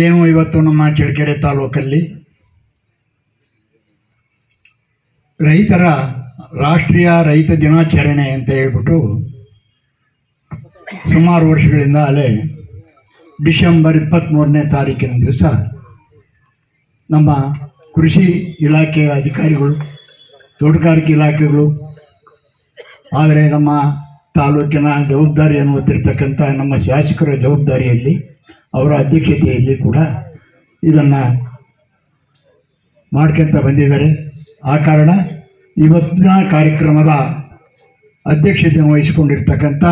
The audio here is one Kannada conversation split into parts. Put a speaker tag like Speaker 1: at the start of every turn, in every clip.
Speaker 1: ಏನು ಇವತ್ತು ನಮ್ಮ ಚಳ್ಳಕೆರೆ ತಾಲೂಕಲ್ಲಿ? ರೈತರ ರಾಷ್ಟ್ರೀಯ ರೈತ ದಿನಾಚರಣೆ ಅಂತ ಹೇಳ್ಬಿಟ್ಟು ಸುಮಾರು ವರ್ಷಗಳಿಂದ ಅಲೆ ಡಿಸೆಂಬರ್ ಇಪ್ಪತ್ತ್ಮೂರನೇ ತಾರೀಕಿನ ದಿವಸ ನಮ್ಮ ಕೃಷಿ ಇಲಾಖೆಯ ಅಧಿಕಾರಿಗಳು, ತೋಟಗಾರಿಕೆ ಇಲಾಖೆಗಳು, ಆದರೆ ನಮ್ಮ ತಾಲೂಕಿನ ಜವಾಬ್ದಾರಿಯನ್ನು ಹೊತ್ತಿರ್ತಕ್ಕಂಥ ನಮ್ಮ ಶಾಸಕರ ಜವಾಬ್ದಾರಿಯಲ್ಲಿ ಅವರ ಅಧ್ಯಕ್ಷತೆಯಲ್ಲಿ ಕೂಡ ಇದನ್ನು ಮಾಡ್ಕೊಂತ ಬಂದಿದ್ದಾರೆ. ಆ ಕಾರಣ ಇವತ್ತಿನ ಕಾರ್ಯಕ್ರಮದ ಅಧ್ಯಕ್ಷತೆ ವಹಿಸಿಕೊಂಡಿರ್ತಕ್ಕಂಥ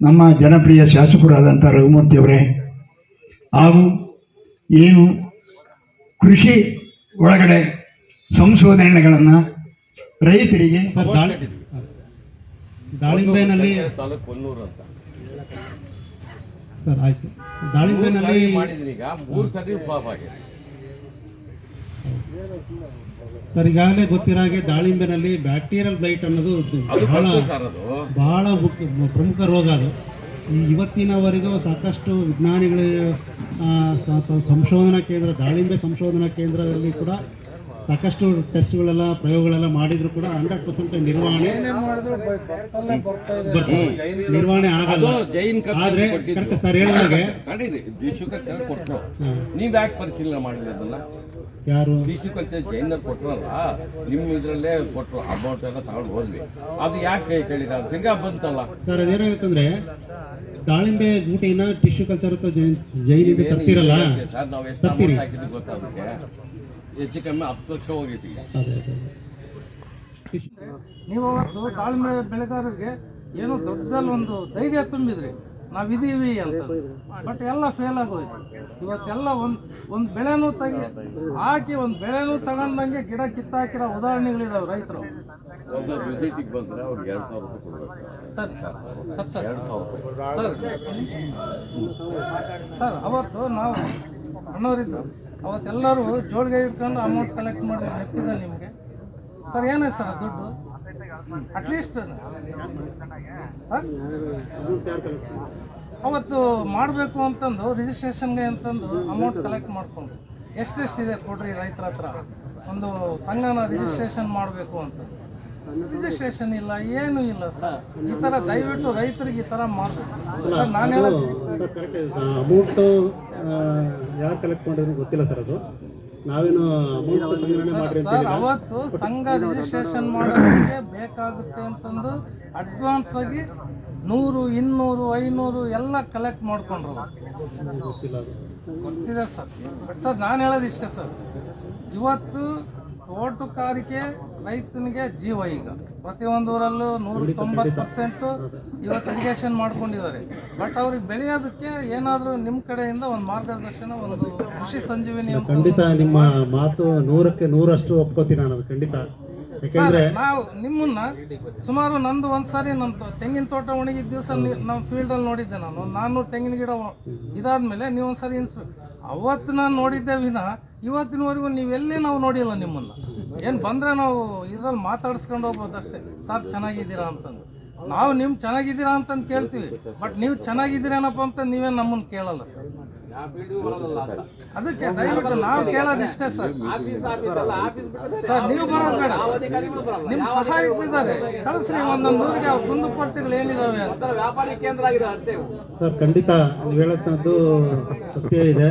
Speaker 1: ನಮ್ಮ ಜನಪ್ರಿಯ ಶಾಸಕರಾದಂಥ ರಘುಮೂರ್ತಿಯವರೇ ಹಾಗೂ ಏನು ಕೃಷಿ ಒಳಗಡೆ ಸಂಶೋಧನೆಗಳನ್ನು ರೈತರಿಗೆ
Speaker 2: ದಾಳಿಂಬೆನಲ್ಲಿ
Speaker 3: ತಾಲೂಕು ಕೊಲ್ಲೂರು ಅಂತ.
Speaker 2: ಸರ್ ಆಯ್ತು. ದಾಳಿಂಬೆನಲ್ಲಿ
Speaker 3: ಮಾಡಿದ್ರಿ ಈಗ ಮೂರು ಸರಿ ಪಾಪ್ ಆಗಿದೆ.
Speaker 2: ಸರ್ ಈಗಾಗಲೇ ಗೊತ್ತಿರೋ ಹಾಗೆ ದಾಳಿಂಬೆನಲ್ಲಿ ಬ್ಯಾಕ್ಟೀರಿಯಲ್ ಬ್ಲೈಟ್ ಅನ್ನೋದು ಬಹಳ ಬಹಳ ಪ್ರಮುಖ ರೋಗ ಅದು. ಈ ಇವತ್ತಿನವರೆಗೂ ಸಾಕಷ್ಟು ವಿಜ್ಞಾನಿಗಳು ಸಂಶೋಧನಾ ಕೇಂದ್ರ ದಾಳಿಂಬೆ ಸಂಶೋಧನಾ ಕೇಂದ್ರದಲ್ಲಿ ಕೂಡ ಸಾಕಷ್ಟು ಟೆಸ್ಟ್ಗಳೆಲ್ಲ ಪ್ರಯೋಗಗಳೆಲ್ಲ ಮಾಡಿದ್ರು ಕೂಡ ಹಂಡ್ರೆಡ್ ಪರ್ಸೆಂಟ್ ನಿರ್ವಹಣೆ. ನಿರ್ವಹಣೆ ಆಗಲ್ಲ. ಆದ್ರೆ ಕರೆಕ್ಟ್ ಸರ್ ಹೇಳಿದಾಗೆ
Speaker 3: ಕೊಟ್ಟರು. ನೀವ್ ಯಾಕೆ ಪರಿಶೀಲನೆ ಮಾಡಿದ್ರೆ ಅದನ್ನ?
Speaker 2: ಯಾರು?
Speaker 3: ಡಿಶು ಕಲ್ಚರ್ ಜೈನ್ ಕೊಟ್ರಲ್ಲ. ನಿಮ್ಮ ಇದ್ರಲ್ಲೇ ಕೊಟ್ರು. ಅಮೌಂಟ್ ಎಲ್ಲ ತಗೊಂಡು ಹೋದ್ವಿ. ಅದು ಯಾಕೆ ಕೇಳಿದ ತಿರ್ಗಾ ಬಂತಲ್ಲ.
Speaker 2: ಸರ್ ಅದೇನಾಗುತ್ತಂದ್ರೆ ದಾಳಿಂಬೆ ಗೂಟಿನ ಟಿಶ್ಯೂ ಕಲ್ಚರ್ ಜೈನ್ ತರ್ತಿರಲ್ಲ?
Speaker 3: ಸರ್? ನಾವು ಎಷ್ಟು
Speaker 2: ತರ್ತೀರಿ.
Speaker 3: ಅಮೌಂಟ್ ಹಾಕಿದ್ವಿ ಗೊತ್ತಾ ಅದಕ್ಕೆ? ಹೆಚ್ಚು ಕಮ್ಮಿ ಹತ್ತು ಲಕ್ಷ ಹೋಗೈತಿ ಈಗ
Speaker 2: ಅದೇ ಅದೇ.
Speaker 4: ನೀವು ಅವತ್ತು ತಾಳ್ಮೆ ಬೆಳೆಗಾರರಿಗೆ ಏನೋ ದೊಡ್ಡದಲ್ಲಿ ಒಂದು ಧೈರ್ಯ ತುಂಬಿದ್ರಿ ನಾವಿದ್ದೀವಿ ಅಂತ. ಬಟ್ ಎಲ್ಲ ಫೇಲ್ ಆಗೋಯ್ತು. ಇವತ್ತೆಲ್ಲ ಒಂದು ಒಂದು ಬೆಳೆನೂ ತೆಗಿ ಹಾಕಿ ಒಂದು ಬೆಳೆನೂ ತಗೊಂಡಂಗೆ ಗಿಡ ಕಿತ್ತಾಕಿರೋ ಉದಾಹರಣೆಗಳಿದಾವೆ ರೈತರು.
Speaker 3: ಬಂದ್ರೆ ಅವ್ರಿಗೆ ಎರಡು ಸಾವಿರ ರೂಪಾಯಿ ಕೊಡ್ಬೇಕು.
Speaker 4: Sir sir sir.
Speaker 3: ಎರಡು ಸಾವಿರ ರೂಪಾಯಿ.
Speaker 4: ಸರ್ ಸರ್ ಅವತ್ತು ನಾವು ಅಣ್ಣವರಿದ್ದು ಅವತ್ತೆಲ್ಲರೂ ಜೋಳಿಗೆ ಇಟ್ಕೊಂಡು ಅಮೌಂಟ್ ಕಲೆಕ್ಟ್ ಮಾಡಿ ಹಾಕಿದ ನಿಮಗೆ. ಸರ್ ಏನಾಯ್ತು ಸರ್ ದುಡ್ಡು? At least sir? ಅವತ್ತು ಮಾಡಬೇಕು ಅಂತಂದು ರಿಜಿಸ್ಟ್ರೇಷನ್ಗೆ ಅಂತಂದು ಅಮೌಂಟ್ ಕಲೆಕ್ಟ್ ಮಾಡ್ಕೊಂಡು ಎಷ್ಟೆಷ್ಟಿದೆ ಕೊಡ್ರಿ ರೈತರ ಹತ್ರ? ಒಂದು ಸಂಘನ ರಿಜಿಸ್ಟ್ರೇಷನ್ ಮಾಡಬೇಕು ಅಂತ. ರಿಜಿಸ್ಟ್ರೇಷನ್ ಇಲ್ಲ ಏನು ಇಲ್ಲ ಸರ್ ಈ ಥರ ದಯವಿಟ್ಟು ರೈತರಿಗೆ ಈ ಥರ ಮಾಡಬೇಕು ಸರ್ ನಾನು ಹೇಳೋದು
Speaker 2: ಸರ್ ಕರೆಕ್ಟ್ ಅಮೌಂಟು ಯಾರು ಕಲೆಕ್ಟ್ ಮಾಡಿದ್ರು ಗೊತ್ತಿಲ್ಲ ಸರ್ ಅದು. ನಾವೇನು ಅಮೌಂಟ್ ಸಂಗ್ರಹಣೆ ಮಾಡ್ರಿ ಅಂತ
Speaker 4: ಸರ್ ಅವತ್ತು ಸಂಘ ರಿಜಿಸ್ಟ್ರೇಷನ್ ಮಾಡೋದಕ್ಕೆ ಬೇಕಾಗುತ್ತೆ ಅಂತಂದು ಅಡ್ವಾನ್ಸ್ ಆಗಿ ನೂರು ಇನ್ನೂರು ಐನೂರು ಎಲ್ಲ ಕಲೆಕ್ಟ್ ಮಾಡ್ಕೊಂಡ್ರು.
Speaker 2: ಗೊತ್ತಿಲ್ಲ
Speaker 4: ಗೊತ್ತಿದೆ ಸರ್ ಬಟ್ ಸರ್ ನಾನು ಹೇಳೋದು ಇಷ್ಟೇ ಸರ್ ಇವತ್ತು ತೋಟಗಾರಿಕೆ ರೈತನಿಗೆ ಜೀವ ಈಗ. ಪ್ರತಿಯೊಂದು ಊರಲ್ಲೂ ನೂರ ತೊಂಬತ್ತು ಪರ್ಸೆಂಟು ಇವತ್ತು ಇರಿಗೇಷನ್ ಮಾಡ್ಕೊಂಡಿದ್ದಾರೆ. ಬಟ್ ಅವ್ರಿಗೆ ಬೆಳೆಯೋದಕ್ಕೆ ಏನಾದರೂ ನಿಮ್ಮ ಕಡೆಯಿಂದ ಒಂದು ಮಾರ್ಗದರ್ಶನ, ಒಂದು ಕೃಷಿ ಸಂಜೀವಿನಿ
Speaker 2: ಖಂಡಿತ ನಿಮ್ಮ ಮಾತು ನೂರಕ್ಕೆ ನೂರಷ್ಟು ಒಪ್ಕೋತೀನಿ ನಾನು, ಖಂಡಿತ.
Speaker 4: ನಾವು ನಿಮ್ಮನ್ನ ಸುಮಾರು ನಂದು ಒಂದ್ಸಾರಿ ನಮ್ಮ ತೆಂಗಿನ ತೋಟ ಒಣಗಿದ ದಿವಸ ನಮ್ಮ ಫೀಲ್ಡಲ್ಲಿ ನೋಡಿದ್ದೆ ನಾನು. ನಾನು ತೆಂಗಿನ ಗಿಡ ಇದಾದ್ಮೇಲೆ ನೀವು ಒಂದ್ಸಾರಿ ಇನ್ಸ್ ಅವತ್ತು ನಾನು ನೋಡಿದ್ದೆ ವಿನ ಇವತ್ತಿನವರೆಗೂ ನೀವೆಲ್ಲೇ ನಾವು ನೋಡಿಲ್ಲ ನಿಮ್ಮನ್ನ. ಏನು ಬಂದ್ರೆ ನಾವು ಇದ್ರಲ್ಲಿ ಮಾತಾಡಿಸ್ಕೊಂಡು ಹೋಗ್ಬೋದು ಅಷ್ಟೇ ಸರ್, ಚೆನ್ನಾಗಿದ್ದೀರಾ ಅಂತಂದು. ನಾವು ನೀವು ಚೆನ್ನಾಗಿದ್ದೀರಾ ಅಂತಂದು ಕೇಳ್ತೀವಿ. ಬಟ್ ನೀವು ಚೆನ್ನಾಗಿದ್ದೀರೇನಪ್ಪ ಅಂತ ನೀವೇ ನಮ್ಮನ್ನ ಕೇಳಲ್ಲ ಸರ್ ಅದಕ್ಕೆ ದಯವಿಟ್ಟು ನಾವು ಕೇಳೋದು ಇಷ್ಟೇ ಸರ್ ಸರ್ ನೀವು ಬರೋದು ಬೇಡ ನಿಮ್ಮ ಸಹಾಯಕರಿದ್ದಾರೆ ಕಳಿಸ್ರಿ, ಒಂದೊಂದು ಊರಿಗೆ ಕುಂದು ಏನಿದಾವೆ ಅಂತ.
Speaker 2: ಸರ್ ಖಂಡಿತ ನೀವು ಹೇಳೋದು ಸತ್ಯ ಇದೆ.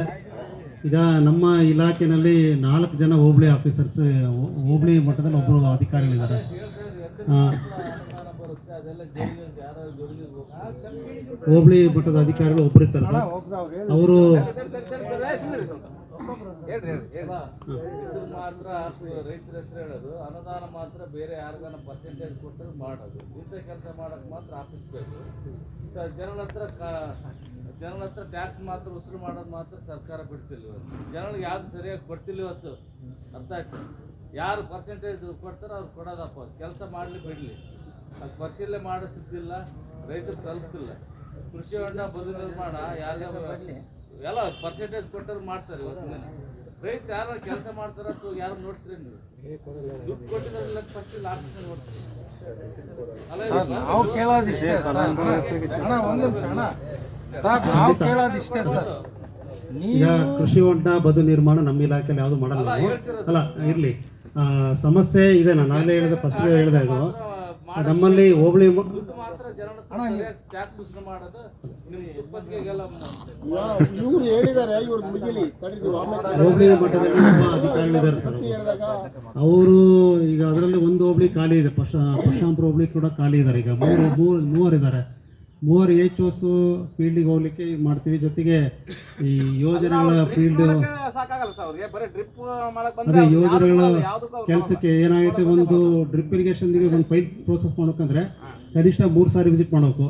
Speaker 2: ಈಗ ನಮ್ಮ ಇಲಾಖೆಯಲ್ಲಿ ನಾಲ್ಕು ಜನ ಹೋಬಳಿ ಆಫೀಸರ್ಸ್ ಹೋಬಳಿ ಮಟ್ಟದಲ್ಲಿ ಒಬ್ಬರು ಅಧಿಕಾರಿಗಳಿದ್ದಾರೆ. ಹೋಬಳಿ ಮಟ್ಟದ ಅಧಿಕಾರಿಗಳು ಒಬ್ಬರು ಇರ್ತಾರೆ ಸರ್ ಅವರು
Speaker 5: ಮಾತ್ರ ರೈತರ ಹೆಸರು ಹೇಳೋದು. ಅನುದಾನ ಮಾತ್ರ ಬೇರೆ ಯಾರ್ದಾನ ಪರ್ಸೆಂಟೇಜ್ ಕೊಟ್ಟು ಮಾಡೋದು. ಇಂಥ ಕೆಲಸ ಮಾಡೋಕ್ಕೆ ಮಾತ್ರ ಆಫೀಸ್ ಬೇಕು. ಜನಗಳ ಹತ್ರ ಜನಗಳ ಹತ್ರ ಟ್ಯಾಕ್ಸ್ ಮಾತ್ರ ಉಸಿರು ಮಾಡೋದು ಮಾತ್ರ ಸರ್ಕಾರ ಬಿಡ್ತಿಲ್ಲ ಇವತ್ತು. ಜನಗಳಿಗೆ ಯಾವ್ದು ಸರಿಯಾಗಿ ಕೊಡ್ತಿಲ್ಲ ಇವತ್ತು. ಅರ್ಥ ಆಯ್ತು? ಯಾರು ಪರ್ಸೆಂಟೇಜ್ ಕೊಡ್ತಾರೋ ಅವ್ರು ಕೊಡೋದಪ್ಪ. ಕೆಲಸ ಮಾಡಲಿ ಬಿಡಲಿ. ಅದು ಪರಿಶೀಲನೆ ಮಾಡಿಸ್ತಿದ್ದಿಲ್ಲ ರೈತರು ತಲುಪ್ತಿಲ್ಲ. ಕೃಷಿ ಹೊಂಡ ಬದು ನಿರ್ಮಾಣ ಯಾರ್ಯಾವ ಎಲ್ಲ ಪರ್ಸೆಂಟೇಜ್ ಕೊಟ್ಟರು ಮಾಡ್ತಾರೆ ಇವತ್ತು. ರೈತ ಯಾರು ಕೆಲಸ ಮಾಡ್ತಾರ ಅಥವಾ ಯಾರು ನೋಡ್ತೀರಿ ನೀವು? ದುಡ್ಡು ಕೊಟ್ಟಿದ್ರೆ ಫಸ್ಟ್ ಲಾಸ್ಟ್ ನೋಡ್ತೀರಿ.
Speaker 4: ಸರ್ ನಾವು ಕೇಳೋದಿಷ್ಟೇ ಸರ್. ಅಣ್ಣ ಒಂದು ನಿಮಿಷ ಅಣ್ಣ. ಸರ್ ನಾವು ಕೇಳೋದಿಷ್ಟೇ ಸರ್.
Speaker 2: ಈಗ ಕೃಷಿ ಹೊಂಡ ಬದು ನಿರ್ಮಾಣ ನಮ್ಮ ಇಲಾಖೆಯಲ್ಲಿ ಯಾವುದು ಮಾಡಲ್ಲ ಅಲ್ಲ ಇರಲಿ. ಸಮಸ್ಯೆ ಇದೆ ನಾನು ಆಗಲೇ ಹೇಳಿದೆ ಫಸ್ಟ್ ಹೇಳಿದೆ ಅದು ನಮ್ಮಲ್ಲಿ ಹೋಬಳಿ ಹೋಬಳಿ ಮಟ್ಟದಲ್ಲಿ ನಮ್ಮ ಅಧಿಕಾರಿಗಳಿದ್ದಾರೆ ಸರ್. ಅವರು ಈಗ ಅದರಲ್ಲಿ ಒಂದು ಹೋಬಳಿ ಖಾಲಿ ಇದೆ ಪಶ ಪಶಾಂಪುರ ಹೋಬಳಿ ಕೂಡ ಖಾಲಿ ಇದ್ದಾರೆ. ಈಗ ಮೂರು ಮೂರು ಮೂವರು ಎಚ್ ಓಸ್ ಫೀಲ್ಡಿಗೆ ಹೋಗ್ಲಿಕ್ಕೆ ಇದು ಮಾಡ್ತೀವಿ. ಜೊತೆಗೆ ಈ ಯೋಜನೆಗಳ ಫೀಲ್ಡ್ ಅದೇ ಯೋಜನೆಗಳ ಕೆಲಸಕ್ಕೆ ಏನಾಗುತ್ತೆ ಒಂದು ಡ್ರಿಪ್ ಇರಿಗೇಷನ್ಗೆ ಒಂದು ಪೈಪ್ ಪ್ರೋಸೆಸ್ ಮಾಡೋಕಂದ್ರೆ ಕನಿಷ್ಠ ಮೂರು ಸಾರಿ ವಿಸಿಟ್ ಮಾಡಬೇಕು.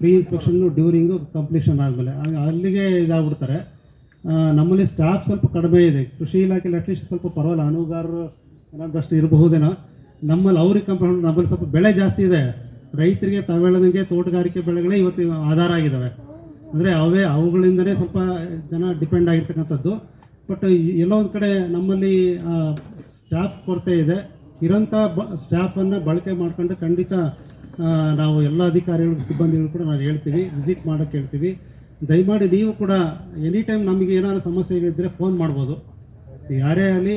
Speaker 2: ಪ್ರೀ ಇನ್ಸ್ಪೆಕ್ಷನ್ ಡ್ಯೂರಿಂಗು ಕಂಪ್ಲೀಷನ್ ಆದಮೇಲೆ. ಅಲ್ಲಿಗೆ ಇದಾಗ್ಬಿಡ್ತಾರೆ. ನಮ್ಮಲ್ಲಿ ಸ್ಟಾಫ್ ಸ್ವಲ್ಪ ಕಡಿಮೆ ಇದೆ. ಕೃಷಿ ಇಲಾಖೆಯಲ್ಲಿ ಅಟ್ಲೀಸ್ಟ್ ಸ್ವಲ್ಪ ಪರವಾಗಿಲ್ಲ. ಅನುಗಾರರು ಏನಾದಷ್ಟು ಇರಬಹುದೇನೋ. ನಮ್ಮಲ್ಲಿ ಅವ್ರಿಗೆ ಕಂಪೇರ್ ನಮ್ಮಲ್ಲಿ ಸ್ವಲ್ಪ ಬೆಳೆ ಜಾಸ್ತಿ ಇದೆ. ರೈತರಿಗೆ ತಾವು ಹೇಳೋದಂಗೆ ತೋಟಗಾರಿಕೆ ಬೆಳೆಗಳೇ ಇವತ್ತು ಆಧಾರ ಆಗಿದ್ದಾವೆ ಅಂದರೆ ಅವೇ ಅವುಗಳಿಂದನೇ ಸ್ವಲ್ಪ ಜನ ಡಿಪೆಂಡ್ ಆಗಿರ್ತಕ್ಕಂಥದ್ದು. ಬಟ್ ಎಲ್ಲೋ ಒಂದು ಕಡೆ ನಮ್ಮಲ್ಲಿ ಸ್ಟಾಫ್ ಕೊರತೆ ಇದೆ. ಇರೋಂಥ ಬ ಸ್ಟಾಫನ್ನು ಬಳಕೆ ಮಾಡಿಕೊಂಡು ಖಂಡಿತ ನಾವು ಎಲ್ಲ ಅಧಿಕಾರಿಗಳು, ಸಿಬ್ಬಂದಿಗಳು ಕೂಡ ನಾವು ಹೇಳ್ತೀವಿ, ವಿಸಿಟ್ ಮಾಡೋಕ್ಕೆ ಹೇಳ್ತೀವಿ. ದಯಮಾಡಿ ನೀವು ಕೂಡ ಎನಿ ಟೈಮ್ ನಮಗೆ ಏನಾದರೂ ಸಮಸ್ಯೆ ಇದ್ದರೆ ಫೋನ್ ಮಾಡ್ಬೋದು. ಯಾರೇ ಆಗಲಿ,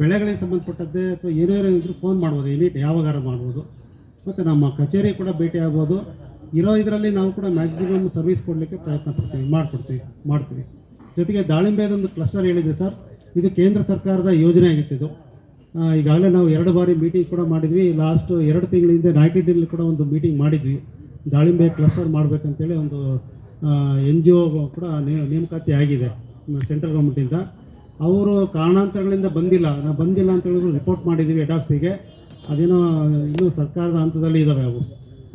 Speaker 2: ಬೆಳೆಗಳಿಗೆ ಸಂಬಂಧಪಟ್ಟದ್ದೇ ಅಥವಾ ಏನೇನೋ ಇದ್ದರೂ ಫೋನ್ ಮಾಡ್ಬೋದು. ಎನಿ ಯಾವಾಗಾರ ಮಾಡ್ಬೋದು. ಮತ್ತು ನಮ್ಮ ಕಚೇರಿ ಕೂಡ ಭೇಟಿ ಆಗ್ಬೋದು. ಇರೋ ಇದರಲ್ಲಿ ನಾವು ಕೂಡ ಮ್ಯಾಕ್ಸಿಮಮ್ ಸರ್ವಿಸ್ ಕೊಡಲಿಕ್ಕೆ ಪ್ರಯತ್ನ ಪಡ್ತೀವಿ ಮಾಡಿಕೊಡ್ತೀವಿ ಮಾಡ್ತೀವಿ. ಜೊತೆಗೆ ದಾಳಿಂಬೆದೊಂದು ಕ್ಲಸ್ಟರ್ ಹೇಳಿದೆ ಸರ್. ಇದು ಕೇಂದ್ರ ಸರ್ಕಾರದ ಯೋಜನೆ ಆಗಿತ್ತು ಇದು. ಆ, ಈಗಾಗಲೇ ನಾವು ಎರಡು ಬಾರಿ ಮೀಟಿಂಗ್ ಕೂಡ ಮಾಡಿದ್ವಿ. ಲಾಸ್ಟ್ ಎರಡು ತಿಂಗಳ ಹಿಂದೆ ನಾಯಕಡಿಯಲ್ಲಿ ಕೂಡ ಒಂದು ಮೀಟಿಂಗ್ ಮಾಡಿದ್ವಿ. ದಾಳಿಂಬೆ ಕ್ಲಸ್ಟರ್ ಮಾಡಬೇಕಂತೇಳಿ ಒಂದು ಎನ್ ಜಿ ಒ ಕೂಡ ನೇಮಕಾತಿ ಆಗಿದೆ ಸೆಂಟ್ರಲ್ ಗೌರ್ಮೆಂಟಿಂದ ಅವರು ಕಾರಣಾಂತರಗಳಿಂದ ಬಂದಿಲ್ಲ. ನಾವು ಬಂದಿಲ್ಲ ಅಂತ ಹೇಳಿದ್ರು ರಿಪೋರ್ಟ್ ಮಾಡಿದ್ದೀವಿ ಹೆಡ್ ಅದೇನೋ ಇನ್ನೂ ಸರ್ಕಾರದ ಹಂತದಲ್ಲಿ ಇದ್ದಾವೆ ಅವು.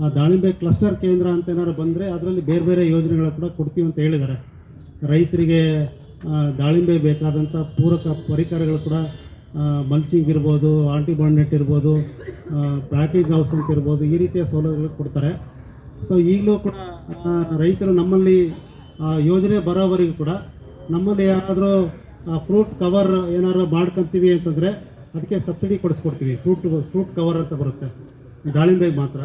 Speaker 2: ಆ ದಾಳಿಂಬೆ ಕ್ಲಸ್ಟರ್ ಕೇಂದ್ರ ಅಂತ ಏನಾದ್ರು ಬಂದರೆ ಅದರಲ್ಲಿ ಬೇರೆ ಬೇರೆ ಯೋಜನೆಗಳು ಕೂಡ ಕೊಡ್ತೀವಿ ಅಂತ ಹೇಳಿದ್ದಾರೆ. ರೈತರಿಗೆ ದಾಳಿಂಬೆ ಬೇಕಾದಂಥ ಪೂರಕ ಪರಿಕರಗಳು ಕೂಡ ಮಲ್ಚಿಂಗ್ ಇರ್ಬೋದು ಆಂಟಿಬಾಂಡೆಟ್ ಇರ್ಬೋದು ಪ್ಯಾಕಿಂಗ್ ಹೌಸ್ ಅಂತ ಇರ್ಬೋದು ಈ ರೀತಿಯ ಸೌಲಭ್ಯಗಳು ಕೊಡ್ತಾರೆ. ಸೊ ಈಗಲೂ ಕೂಡ ರೈತರು ನಮ್ಮಲ್ಲಿ ಯೋಜನೆ ಬರೋವರೆಗೂ ಕೂಡ ನಮ್ಮಲ್ಲಿ ಯಾರಾದರೂ ಫ್ರೂಟ್ ಕವರ್ ಏನಾದ್ರು ಮಾಡ್ಕೊತೀವಿ ಅಂತಂದರೆ ಅದಕ್ಕೆ ಸಬ್ಸಿಡಿ ಕೊಡಿಸ್ಕೊಡ್ತೀವಿ. ಫ್ರೂಟ್ ಫ್ರೂಟ್ ಕವರ್ ಅಂತ ಬರುತ್ತೆ. ದಾಳಿಂಬೆಗೆ ಮಾತ್ರ.